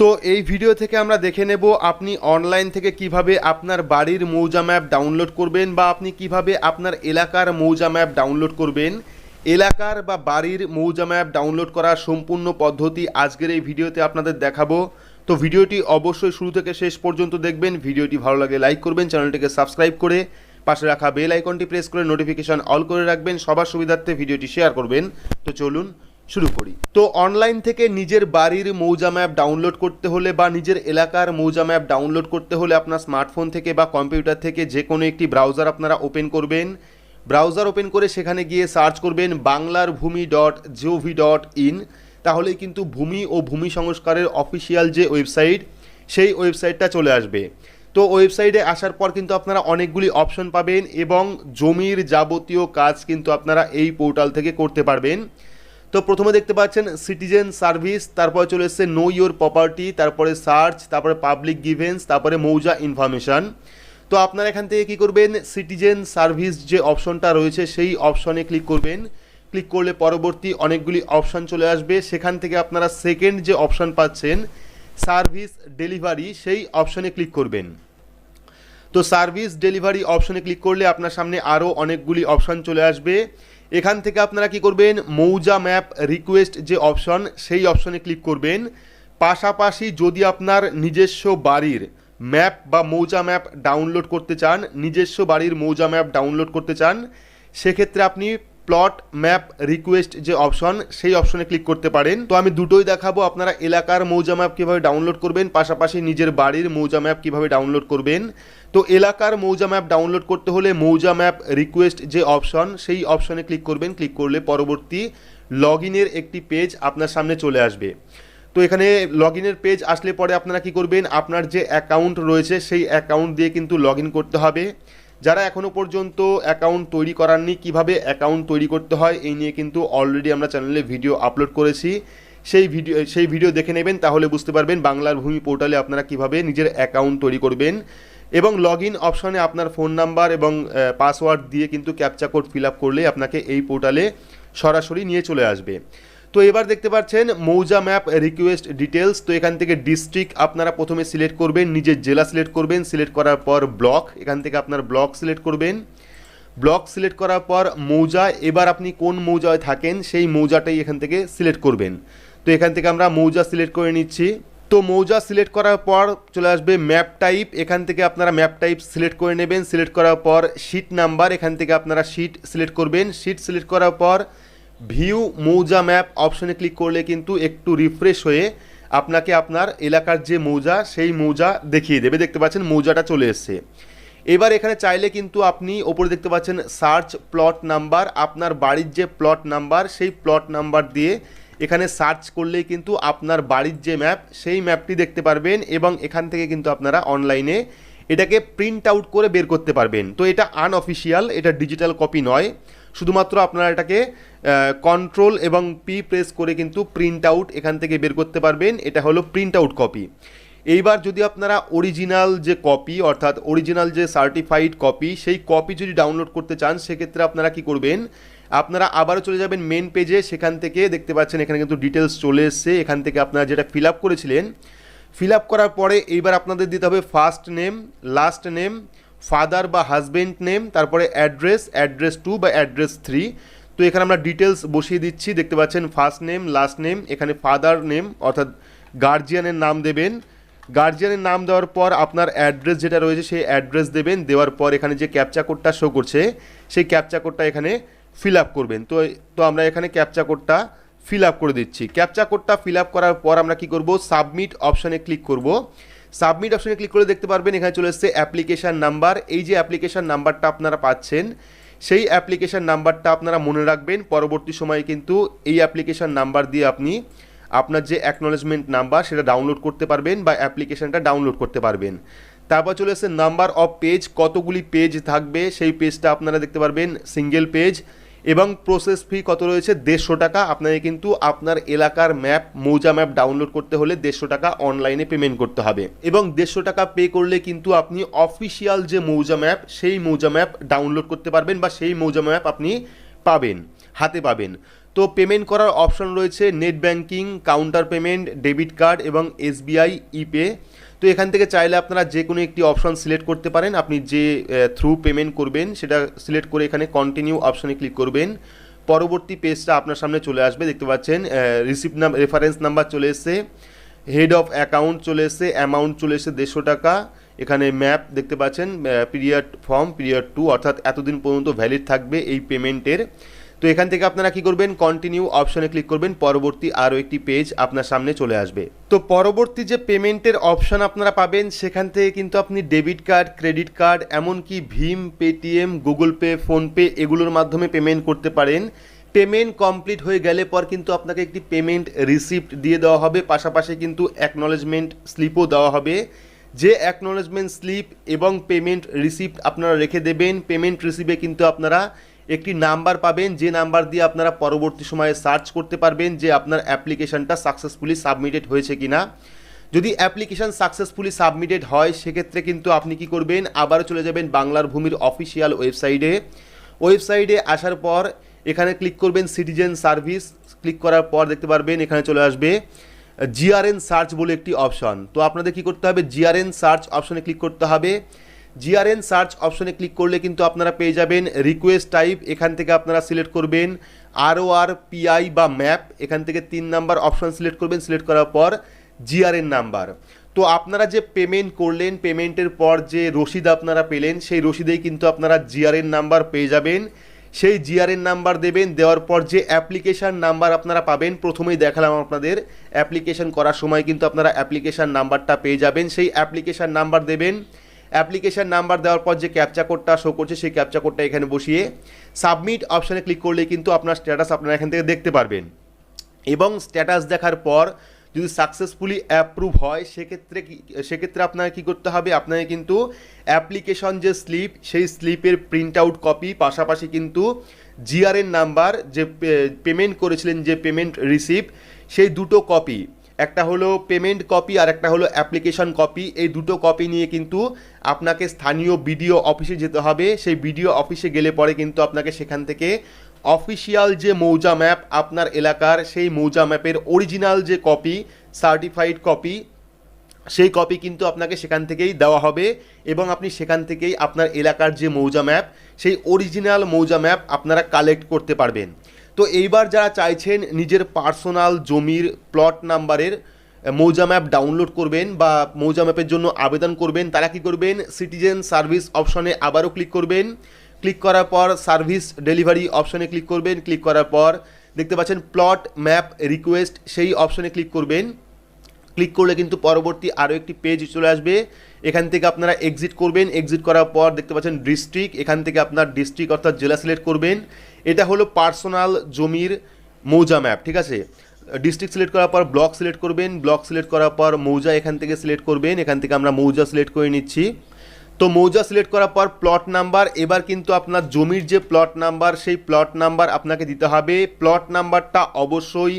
তো এই ভিডিও থেকে আমরা দেখে নেব আপনি অনলাইন থেকে কীভাবে আপনার বাড়ির মৌজা ম্যাপ ডাউনলোড করবেন বা আপনি কীভাবে আপনার এলাকার মৌজা ম্যাপ ডাউনলোড করবেন। এলাকার বা বাড়ির মৌজা ম্যাপ ডাউনলোড করার সম্পূর্ণ পদ্ধতি আজকের এই ভিডিওতে আপনাদের দেখাবো। তো ভিডিওটি অবশ্যই শুরু থেকে শেষ পর্যন্ত দেখবেন। ভিডিওটি ভালো লাগে লাইক করবেন, চ্যানেলটিকে সাবস্ক্রাইব করে পাশে রাখা বেল আইকনটি প্রেস করে নোটিফিকেশন অল করে রাখবেন। সবার সুবিধার্থে ভিডিওটি শেয়ার করবেন। তো চলুন শুরু করি। তো অনলাইন থেকে নিজের বাড়ির মৌজা ম্যাপ ডাউনলোড করতে হলে বা নিজের এলাকার মৌজা ম্যাপ ডাউনলোড করতে হলে আপনার স্মার্টফোন থেকে বা কম্পিউটার থেকে যে কোনো একটি ব্রাউজার আপনারা ওপেন করবেন। ব্রাউজার ওপেন করে সেখানে গিয়ে সার্চ করবেন বাংলার ভূমি ডট জিওভি ডট ইন তাহলেই কিন্তু ভূমি ও ভূমি সংস্কারের অফিসিয়াল যে ওয়েবসাইট সেই ওয়েবসাইটটা চলে আসবে। তো ওয়েবসাইটে আসার পর কিন্তু আপনারা অনেকগুলি অপশন পাবেন এবং জমির যাবতীয় কাজ কিন্তু আপনারা এই পোর্টাল থেকে করতে পারবেন। তো প্রথমে দেখতে পাচ্ছেন সিটিজেন সার্ভিস তারপরে চলে এসছে নো ইয়োর প্রপার্টি তারপরে সার্চ তারপরে পাবলিক গিভেন্স তারপরে মৌজা ইনফরমেশন তো আপনারা এখান থেকে কি করবেন? সিটিজেন সার্ভিস যে অপশনটা রয়েছে, সেই অপশনে ক্লিক করবেন। ক্লিক করলে পরবর্তী অনেকগুলি অপশন চলে আসবে। সেখান থেকে আপনারা সেকেন্ড যে অপশন পাচ্ছেন সার্ভিস ডেলিভারি সেই অপশনে ক্লিক করবেন। তো সার্ভিস ডেলিভারি অপশনে ক্লিক করলে আপনার সামনে আরও অনেকগুলি অপশন চলে আসবে। এখান থেকে আপনারা কি করবেন? মৌজা ম্যাপ রিকোয়েস্ট যে অপশন সেই অপশনে ক্লিক করবেন। পাশাপাশি যদি আপনার নিজস্ব বাড়ির ম্যাপ বা মৌজা ম্যাপ ডাউনলোড করতে চান, নিজস্ব বাড়ির মৌজা ম্যাপ ডাউনলোড করতে চান, সেক্ষেত্রে আপনি প্লট ম্যাপ রিকোয়েস্ট যে অপশন সেই অপশনে ক্লিক করতে পারেন। তো আমি দুটোই দেখাবো, আপনারা এলাকার মৌজা ম্যাপ কীভাবে ডাউনলোড করবেন, পাশাপাশি নিজের বাড়ির মৌজা ম্যাপ কীভাবে ডাউনলোড করবেন। তো এলাকার মৌজা ম্যাপ ডাউনলোড করতে হলে মৌজা ম্যাপ রিকোয়েস্ট যে অপশন সেই অপশনে ক্লিক করবেন। ক্লিক করলে পরবর্তী লগ একটি পেজ আপনার সামনে চলে আসবে। তো এখানে লগ ইনের পেজ আসলে পরে আপনারা কি করবেন? আপনার যে অ্যাকাউন্ট রয়েছে, সেই অ্যাকাউন্ট দিয়ে কিন্তু লগ করতে হবে। যারা এখনও পর্যন্ত অ্যাকাউন্ট তৈরি করাননি, কীভাবে অ্যাকাউন্ট তৈরি করতে হয়, এই নিয়ে কিন্তু অলরেডি আমরা চ্যানেলে ভিডিও আপলোড করেছি। সেই ভিডিও সেই ভিডিও দেখে নেবেন, তাহলে বুঝতে পারবেন বাংলার ভূমি পোর্টালে আপনারা কীভাবে নিজের অ্যাকাউন্ট তৈরি করবেন। এবং লগ ইন অপশনে আপনার ফোন নাম্বার এবং পাসওয়ার্ড দিয়ে কিন্তু ক্যাপচা কোড ফিল আপ করলে আপনাকে এই পোর্টালে সরাসরি নিয়ে চলে আসবে। তো এবার দেখতে পাচ্ছেন মৌজা ম্যাপ রিকোয়েস্ট ডিটেলস তো এখান থেকে ডিস্ট্রিক্ট আপনারা প্রথমে সিলেক্ট করবেন, নিজের জেলা সিলেক্ট করবেন সিলেক্ট করার পর ব্লক এখান থেকে আপনার ব্লক সিলেক্ট করবেন। ব্লক সিলেক্ট করার পর মৌজা, এবার আপনি কোন মৌজায় থাকেন, সেই মৌজাটাই এখান থেকে সিলেক্ট করবেন। তো এখান থেকে আমরা মৌজা সিলেক্ট করে নিচ্ছি। তো মৌজা সিলেক্ট করার পর চলে আসবে ম্যাপ টাইপ এখান থেকে আপনারা ম্যাপ টাইপ সিলেক্ট করে নেবেন। সিলেক্ট করার পর শিট নাম্বার এখান থেকে আপনারা শিট সিলেক্ট করবেন। শিট সিলেক্ট করার পর ভিউ মৌজা ম্যাপ অপশনে ক্লিক করলে কিন্তু একটু রিফ্রেশ হয়ে আপনাকে আপনার এলাকার যে মৌজা, সেই মৌজা দেখিয়ে দেবে। দেখতে পাচ্ছেন মৌজাটা চলে এসছে। এবার এখানে চাইলে কিন্তু আপনি ওপরে দেখতে পাচ্ছেন সার্চ প্লট নাম্বার আপনার বাড়ির যে প্লট নাম্বার সেই প্লট নাম্বার দিয়ে এখানে সার্চ করলেই কিন্তু আপনার বাড়ির যে ম্যাপ সেই ম্যাপটি দেখতে পারবেন এবং এখান থেকে কিন্তু আপনারা অনলাইনে এটাকে প্রিন্ট আউট করে বের করতে পারবেন। তো এটা আনঅফিসিয়াল এটা ডিজিটাল কপি নয়। শুধুমাত্র আপনারা এটাকে কন্ট্রোল এবং পি প্রেস করে কিন্তু প্রিন্ট আউট এখান থেকে বের করতে পারবেন। এটা হলো প্রিন্ট আউট কপি এইবার যদি আপনারা অরিজিনাল যে কপি অর্থাৎ অরিজিনাল যে সার্টিফাইড কপি সেই কপি যদি ডাউনলোড করতে চান, সেক্ষেত্রে আপনারা কি করবেন? আপনারা আবারও চলে যাবেন মেন পেজে সেখান থেকে দেখতে পাচ্ছেন এখানে কিন্তু ডিটেলস চলে এসছে। এখান থেকে আপনারা যেটা ফিল করেছিলেন ফিল করার পরে এইবার আপনাদের দিতে হবে first name last name father বা হাজবেন্ড নেম, তারপরে অ্যাড্রেস অ্যাড্রেস টু বা অ্যাড্রেস থ্রি। তো এখানে আমরা ডিটেলস বসিয়ে দিচ্ছি, দেখতে পাচ্ছেন ফার্স্ট নেম, লাস্ট নেম, এখানে ফাদার নেম, অর্থাৎ গার্জিয়ানের নাম দেবেন। গার্জিয়ানের নাম দেওয়ার পর আপনার অ্যাড্রেস যেটা রয়েছে সেই অ্যাড্রেস দেবেন, দেওয়ার পর এখানে যে ক্যাপচা কোডটা শো করছে, সেই ক্যাপচা কোডটা এখানে ফিল আপ করবেন। তো তো আমরা এখানে ক্যাপচা কোডটা ফিল আপ করে দিচ্ছি। ক্যাপচা কোডটা ফিল আপ করার পর আমরা কি করব? সাবমিট অপশানে ক্লিক করব। সাবমিট অপশানে ক্লিক করে দেখতে পারবেন, এখানে চলে এসছে অ্যাপ্লিকেশান নাম্বার। এই যে অ্যাপ্লিকেশান নাম্বারটা আপনারা পাচ্ছেন, সেই অ্যাপ্লিকেশান নাম্বারটা আপনারা মনে রাখবেন, পরবর্তী সময়ে কিন্তু এই অ্যাপ্লিকেশান নাম্বার দিয়ে আপনি আপনার যে অ্যাকনোলেজমেন্ট নাম্বার, সেটা ডাউনলোড করতে পারবেন বা অ্যাপ্লিকেশানটা ডাউনলোড করতে পারবেন। তারপর চলে এসছে নাম্বার অফ পেজ কতগুলি পেজ থাকবে, সেই পেজটা আপনারা দেখতে পারবেন সিঙ্গেল পেজ এবং প্রসেস ফি কত রয়েছে? দেড়শো টাকা। আপনাকে কিন্তু আপনার এলাকার ম্যাপ মৌজা ম্যাপ ডাউনলোড করতে হলে দেড়শো টাকা অনলাইনে পেমেন্ট করতে হবে। এবং দেড়শো টাকা পে করলে কিন্তু আপনি অফিসিয়াল যে মৌজা ম্যাপ সেই মৌজা ম্যাপ ডাউনলোড করতে পারবেন বা সেই মৌজা ম্যাপ আপনি পাবেন, হাতে পাবেন। তো পেমেন্ট করার অপশন রয়েছে net banking counter payment debit card এবং এসবিআই ইপে তো এখান থেকে চাইলে আপনারা যে কোনো একটি অপশন সিলেক্ট করতে পারেন। আপনি যে থ্রু পেমেন্ট করবেন, সেটা সিলেক্ট করে এখানে কন্টিনিউ অপশনে ক্লিক করবেন। পরবর্তী পেজটা আপনার সামনে চলে আসবে, দেখতে পাচ্ছেন রিসিপ্ট নাম রেফারেন্স নাম্বার চলে এসেছে হেড অফ অ্যাকাউন্ট চলে এসেছে অ্যামাউন্ট চলে এসেছে দেড়শো টাকা। এখানে ম্যাপ দেখতে পাচ্ছেন পিরিয়ড ফর্ম পিরিয়ড টু অর্থাৎ এতদিন পর্যন্ত ভ্যালিড থাকবে এই পেমেন্টের তো এখান থেকে আপনারা কি করবেন? কন্টিনিউ অপশনে ক্লিক করবেন। পরবর্তী আরও একটি পেজ আপনার সামনে চলে আসবে। তো পরবর্তী যে পেমেন্টের অপশন আপনারা পাবেন, সেখান থেকে কিন্তু আপনি ডেবিট কার্ড ক্রেডিট কার্ড এমনকি ভীম, পেটিএম, গুগল পে, ফোনপে এগুলোর মাধ্যমে পেমেন্ট করতে পারেন। পেমেন্ট কমপ্লিট হয়ে গেলে পর কিন্তু আপনাকে একটি পেমেন্ট রিসিপ্ট দিয়ে দেওয়া হবে। পাশাপাশি কিন্তু অ্যাকনলেজমেন্ট স্লিপও দেওয়া হবে। যে অ্যাকনলেজমেন্ট স্লিপ এবং পেমেন্ট রিসিপ্ট আপনারা রেখে দেবেন পেমেন্ট রিসিপে কিন্তু আপনারা একটি নাম্বার পাবেন, যে নাম্বার দিয়ে আপনারা পরবর্তী সময়ে সার্চ করতে পারবেন যে আপনার অ্যাপ্লিকেশনটা সাকসেসফুলি সাবমিটেড হয়েছে কিনা। যদি অ্যাপ্লিকেশন সাকসেসফুলি সাবমিটেড হয়, সেক্ষেত্রে কিন্তু আপনি কি করবেন? আবারও চলে যাবেন বাংলার ভূমির অফিসিয়াল ওয়েবসাইটে। ওয়েবসাইটে আসার পর এখানে ক্লিক করবেন সিটিজেন সার্ভিস। ক্লিক করার পর দেখতে পারবেন এখানে চলে আসবে জিআরএন সার্চ বলে একটি অপশন। তো আপনাদের কি করতে হবে? জিআরএন সার্চ অপশনে ক্লিক করতে হবে। জিআরএন সার্চ অপশনে ক্লিক করলে কিন্তু আপনারা পেয়ে যাবেন রিকোয়েস্ট টাইপ এখান থেকে আপনারা সিলেক্ট করবেন আরও আর পিআই বা ম্যাপ এখান থেকে তিন নাম্বার অপশন সিলেক্ট করবেন সিলেক্ট করার পর জিআরএন নাম্বার। তো আপনারা যে পেমেন্ট করলেন পেমেন্টের পর যে রসিদ আপনারা পেলেন, সেই রসিদেই কিন্তু আপনারা জিআরএন নাম্বার পেয়ে যাবেন। সেই জিআরএন নাম্বার দেবেন, দেওয়ার পর যে অ্যাপ্লিকেশান নাম্বার আপনারা পাবেন, প্রথমেই দেখালাম আপনাদের অ্যাপ্লিকেশন করার সময় কিন্তু আপনারা অ্যাপ্লিকেশান নাম্বারটা পেয়ে যাবেন। সেই অ্যাপ্লিকেশান নাম্বার দেবেন অ্যাপ্লিকেশান নাম্বার দেওয়ার পর যে ক্যাপচা কোডটা শো করছে, সেই ক্যাপচা কোডটা এখানে বসিয়ে সাবমিট অপশানে ক্লিক করলে কিন্তু আপনার স্ট্যাটাস আপনারা এখান থেকে দেখতে পারবেন। এবং স্ট্যাটাস দেখার পর যদি সাকসেসফুলি অ্যাপ্রুভ হয়, সেক্ষেত্রে কি, সেক্ষেত্রে আপনাকে কী করতে হবে? আপনাকে কিন্তু অ্যাপ্লিকেশন যে স্লিপ সেই স্লিপের প্রিন্ট আউট কপি পাশাপাশি কিন্তু জিআরএন নাম্বার যে পেমেন্ট করেছিলেন যে পেমেন্ট রিসিভ সেই দুটো কপি একটা হলো পেমেন্ট কপি আর একটা হলো অ্যাপ্লিকেশন কপি এই দুটো কপি নিয়ে কিন্তু আপনাকে স্থানীয় বিডিও অফিসে যেতে হবে। সেই বিডিও অফিসে গেলে পরে কিন্তু আপনাকে সেখান থেকে অফিসিয়াল যে মৌজা ম্যাপ আপনার এলাকার, সেই মৌজা ম্যাপের অরিজিনাল যে কপি সার্টিফাইড কপি সেই কপি কিন্তু আপনাকে সেখান থেকেই দেওয়া হবে এবং আপনি সেখান থেকেই আপনার এলাকার যে মৌজা ম্যাপ সেই অরিজিনাল মৌজা ম্যাপ আপনারা কালেক্ট করতে পারবেন। তো এইবার যারা চাইছেন নিজের পার্সোনাল জমির প্লট নাম্বারের মৌজা ম্যাপ ডাউনলোড করবেন বা মৌজা ম্যাপের জন্য আবেদন করবেন, তারা কি করবেন? সিটিজেন সার্ভিস অপশনে আবারও ক্লিক করবেন। ক্লিক করার পর সার্ভিস ডেলিভারি অপশনে ক্লিক করবেন। ক্লিক করার পর দেখতে পাচ্ছেন প্লট ম্যাপ রিকোয়েস্ট সেই অপশনে ক্লিক করবেন। ক্লিক করলে কিন্তু পরবর্তী আরও একটি পেজ চলে আসবে। এখান থেকে আপনারা এক্সিট করবেন। এক্সিট করার পর দেখতে পাচ্ছেন ডিস্ট্রিক্ট এখান থেকে আপনার ডিস্ট্রিক্ট অর্থাৎ জেলা সিলেক্ট করবেন। এটা হলো পার্সোনাল জমির মৌজা ম্যাপ ঠিক আছে? ডিস্ট্রিক্ট সিলেক্ট করার পর ব্লক সিলেক্ট করবেন। ব্লক সিলেক্ট করার পর মৌজা এখান থেকে সিলেক্ট করবেন। এখান থেকে আমরা মৌজা সিলেক্ট করে নিচ্ছি। তো মৌজা সিলেক্ট করার পর প্লট নাম্বার এবার কিন্তু আপনার জমির যে প্লট নাম্বার সেই প্লট নাম্বার আপনাকে দিতে হবে। প্লট নাম্বারটা অবশ্যই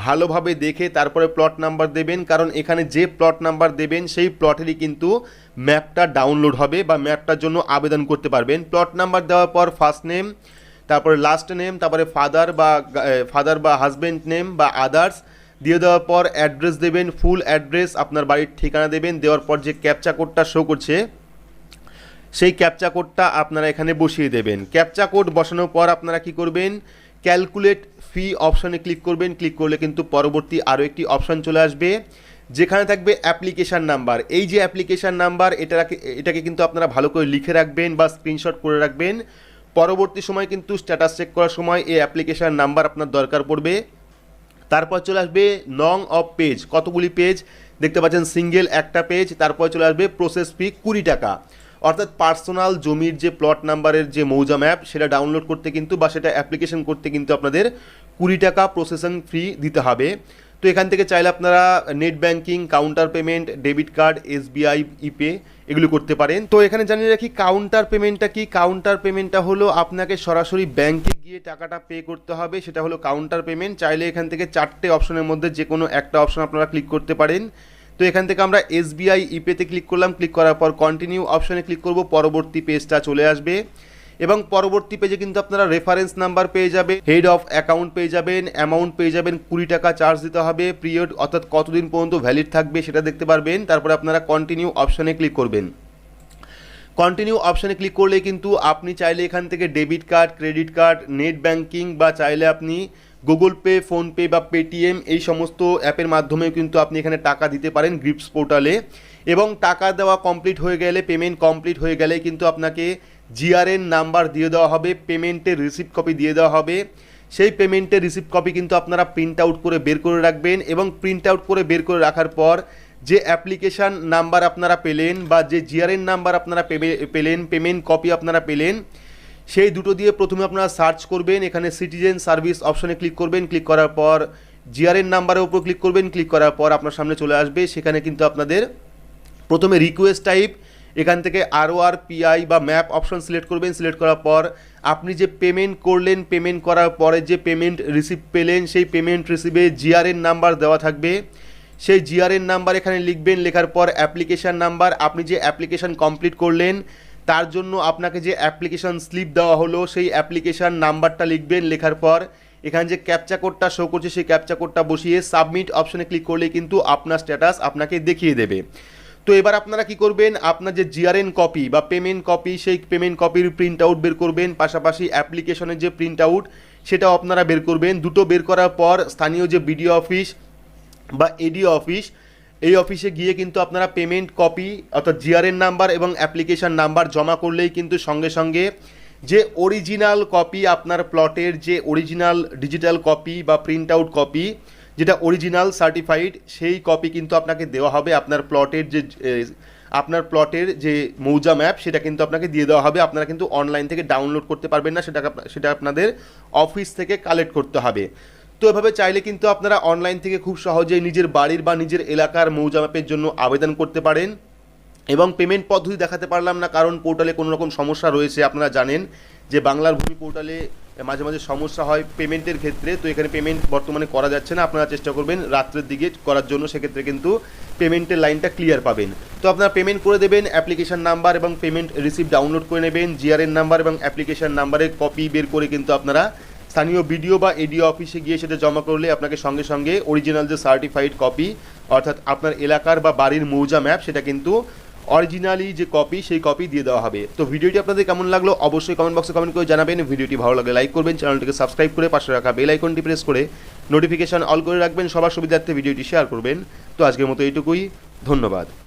ভালোভাবে দেখে তারপরে প্লট নাম্বার দেবেন, কারণ এখানে যে প্লট নাম্বার দেবেন, সেই প্লটেরই কিন্তু ম্যাপটা ডাউনলোড হবে বা ম্যাপটার জন্য আবেদন করতে পারবেন। প্লট নাম্বার দেওয়ার পর ফার্স্ট নেম তারপরে লাস্ট নেম তারপরে ফাদার বা ফাদার বা হাজব্যান্ড নেম বা আদার্স দিয়ে দেওয়ার পর অ্যাড্রেস দেবেন ফুল অ্যাড্রেস আপনার বাড়ির ঠিকানা দেবেন, দেওয়ার পর যে ক্যাপচা কোডটা শো করছে সেই ক্যাপচা কোডটা আপনারা এখানে বসিয়ে দেবেন। ক্যাপচা কোড বসানোর পর আপনারা কি করবেন? ক্যালকুলেট ফি অপশনে ক্লিক করবেন। ক্লিক করলে কিন্তু পরবর্তী আরও একটি অপশন চলে আসবে। যেখানে থাকবে অ্যাপ্লিকেশান নাম্বার এই যে অ্যাপ্লিকেশান নাম্বার এটাকে এটাকে কিন্তু আপনারা ভালো করে লিখে রাখবেন বা স্ক্রিনশট করে রাখবেন। পরবর্তী সময় কিন্তু স্ট্যাটাস চেক করার সময় এই অ্যাপ্লিকেশান নাম্বার আপনার দরকার পড়বে। তারপর চলে আসবে নং অফ পেজ কতগুলি পেজ দেখতে পাচ্ছেন সিঙ্গেল একটা পেজ তারপর চলে আসবে প্রসেস ফি কুড়ি টাকা। অর্থাৎ পার্সোনাল জমির যে প্লট নাম্বারের যে মৌজা ম্যাপ সেটা ডাউনলোড করতে কিন্তু বা সেটা অ্যাপ্লিকেশন করতে কিন্তু আপনাদের কুড়ি টাকা প্রসেসিং ফি দিতে হবে। তো এখান থেকে চাইলে আপনারা net banking counter payment debit card SBI ePay এগুলো করতে পারেন। তো এখানে জানিয়ে রাখি কাউন্টার পেমেন্টটা কি? কাউন্টার পেমেন্টটা হলো আপনাকে সরাসরি ব্যাংকে গিয়ে টাকাটা পে করতে হবে। সেটা হলো কাউন্টার পেমেন্ট চাইলে এখান থেকে চারটে অপশনের মধ্যে যে কোনো একটা অপশন আপনারা ক্লিক করতে পারেন। তো এখান থেকে আমরা এসবিআই ইপেতে ক্লিক করলাম। ক্লিক করার পর কন্টিনিউ অপশনে ক্লিক করব। পরবর্তী পেজটা চলে আসবে। এবং পরবর্তী পেজে কিন্তু আপনারা রেফারেন্স নাম্বার পেয়ে যাবে। হেড অফ অ্যাকাউন্ট পেয়ে যাবেন অ্যামাউন্ট পেয়ে যাবেন, কুড়ি টাকা চার্জ দিতে হবে। পিরিয়ড অর্থাৎ কতদিন পর্যন্ত ভ্যালিড থাকবে সেটা দেখতে পারবেন। তারপরে আপনারা কন্টিনিউ অপশানে ক্লিক করবেন। কন্টিনিউ অপশানে ক্লিক করলে কিন্তু আপনি চাইলে এখান থেকে debit card credit card net banking বা চাইলে আপনি গুগল পে ফোনপে বা পেটিএম এই সমস্ত অ্যাপের মাধ্যমেও কিন্তু আপনি এখানে টাকা দিতে পারেন গ্রিপস পোর্টালে এবং টাকা দেওয়া কমপ্লিট হয়ে গেলে পেমেন্ট কমপ্লিট হয়ে গেলে কিন্তু আপনাকে জিআরএন নাম্বার দিয়ে দেওয়া হবে পেমেন্টের রিসিপ্ট কপি দিয়ে দেওয়া হবে। সেই পেমেন্টের রিসিপ্ট কপি কিন্তু আপনারা প্রিন্ট আউট করে বের করে রাখবেন এবং প্রিন্ট আউট করে বের করে রাখার পর যে অ্যাপ্লিকেশান নাম্বার আপনারা পেলেন বা যে জিআরএন নাম্বার আপনারা পেলেন পেমেন্ট কপি আপনারা পেলেন সেই দুটো দিয়ে প্রথমে আপনারা সার্চ করবেন, এখানে সিটিজেন সার্ভিস অপশনে ক্লিক করবেন ক্লিক করার পর জিআরএন নাম্বারের উপর ক্লিক করবেন ক্লিক করার পর আপনার সামনে চলে আসবে, সেখানে কিন্তু আপনাদের প্রথমে রিকোয়েস্ট টাইপ এখান থেকে আরও আর পিআই বা ম্যাপ অপশন সিলেক্ট করবেন সিলেক্ট করার পর আপনি যে পেমেন্ট করলেন পেমেন্ট করার পরে যে পেমেন্ট রিসিভ পেলেন, সেই পেমেন্ট রিসিভে জিআরএন নাম্বার দেওয়া থাকবে। সেই জিআরএন নাম্বার এখানে লিখবেন, লেখার পর অ্যাপ্লিকেশান নাম্বার আপনি যে অ্যাপ্লিকেশান কমপ্লিট করলেন তার জন্য আপনাকে যে অ্যাপ্লিকেশান স্লিপ দেওয়া হলো, সেই অ্যাপ্লিকেশান নাম্বারটা লিখবেন, লেখার পর এখানে যে ক্যাপচা কোডটা শো করছে, সেই ক্যাপচা কোডটা বসিয়ে সাবমিট অপশনে ক্লিক করলে কিন্তু আপনার স্ট্যাটাস আপনাকে দেখিয়ে দেবে। তো এবার আপনারা কি করবেন? আপনার যে জিআরএন কপি বা পেমেন্ট কপি সেই পেমেন্ট কপির প্রিন্ট আউট বের করবেন, পাশাপাশি অ্যাপ্লিকেশনের যে প্রিন্ট আউট সেটাও আপনারা বের করবেন। দুটো বের করার পর স্থানীয় যে বিডিও অফিস বা এডিও অফিস এই অফিসে গিয়ে কিন্তু আপনারা পেমেন্ট কপি অর্থাৎ জিআরএন নাম্বার এবং অ্যাপ্লিকেশন নাম্বার জমা করলেই কিন্তু সঙ্গে সঙ্গে যে অরিজিনাল কপি আপনার প্লটের যে অরিজিনাল ডিজিটাল কপি বা প্রিন্ট আউট কপি যেটা অরিজিনাল সার্টিফাইড সেই কপি কিন্তু আপনাকে দেওয়া হবে আপনার প্লটের যে আপনার প্লটের যে মৌজা ম্যাপ সেটা কিন্তু আপনাকে দিয়ে দেওয়া হবে। আপনারা কিন্তু অনলাইন থেকে ডাউনলোড করতে পারবেন না সেটা সেটা আপনাদের অফিস থেকে কালেক্ট করতে হবে। তো এভাবে চাইলে কিন্তু আপনারা অনলাইন থেকে খুব সহজেই নিজের বাড়ির বা নিজের এলাকার মৌজা ম্যাপের জন্য আবেদন করতে পারেন। এবং পেমেন্ট পদ্ধতি দেখাতে পারলাম না, কারণ পোর্টালে কোনো রকম সমস্যা রয়েছে, আপনারা জানেন যে বাংলার ভূমি পোর্টালে মাঝে মাঝে সমস্যা হয় পেমেন্টের ক্ষেত্রে, তো এখানে পেমেন্ট বর্তমানে করা যাচ্ছে না, আপনারা চেষ্টা করবেন রাত্রের দিকে করার জন্য, সেক্ষেত্রে কিন্তু পেমেন্টের লাইনটা ক্লিয়ার পাবেন। তো আপনারা পেমেন্ট করে দেবেন অ্যাপ্লিকেশন নাম্বার এবং পেমেন্ট রিসিপ্ট ডাউনলোড করে নেবেন জিআরএন নাম্বার এবং অ্যাপ্লিকেশন নাম্বারের কপি বের করে কিন্তু আপনারা স্থানীয় বিডিও বা এডিও অফিসে গিয়ে সেটা জমা করলে আপনাকে সঙ্গে সঙ্গে অরিজিনাল যে সার্টিফাইড কপি অর্থাৎ আপনার এলাকার বা বাড়ির মৌজা ম্যাপ সেটা কিন্তু অরিজিনালি যে কপি সেই কপি দিয়ে দেওয়া হবে। তো ভিডিওটি আপনাদের কেমন লাগল অবশ্যই কমেন্ট বক্সে কমেন্ট করে জানাবেন। ভিডিওটি ভালো লাগলে লাইক করবেন। চ্যানেলটিকে সাবস্ক্রাইব করে পাশে রাখা বেল আইকনটি প্রেস করে নোটিফিকেশন অল করে রাখবেন। সবার সুবিধার্থে ভিডিওটি শেয়ার করবেন। তো আজকের মতো এইটুকুই। ধন্যবাদ।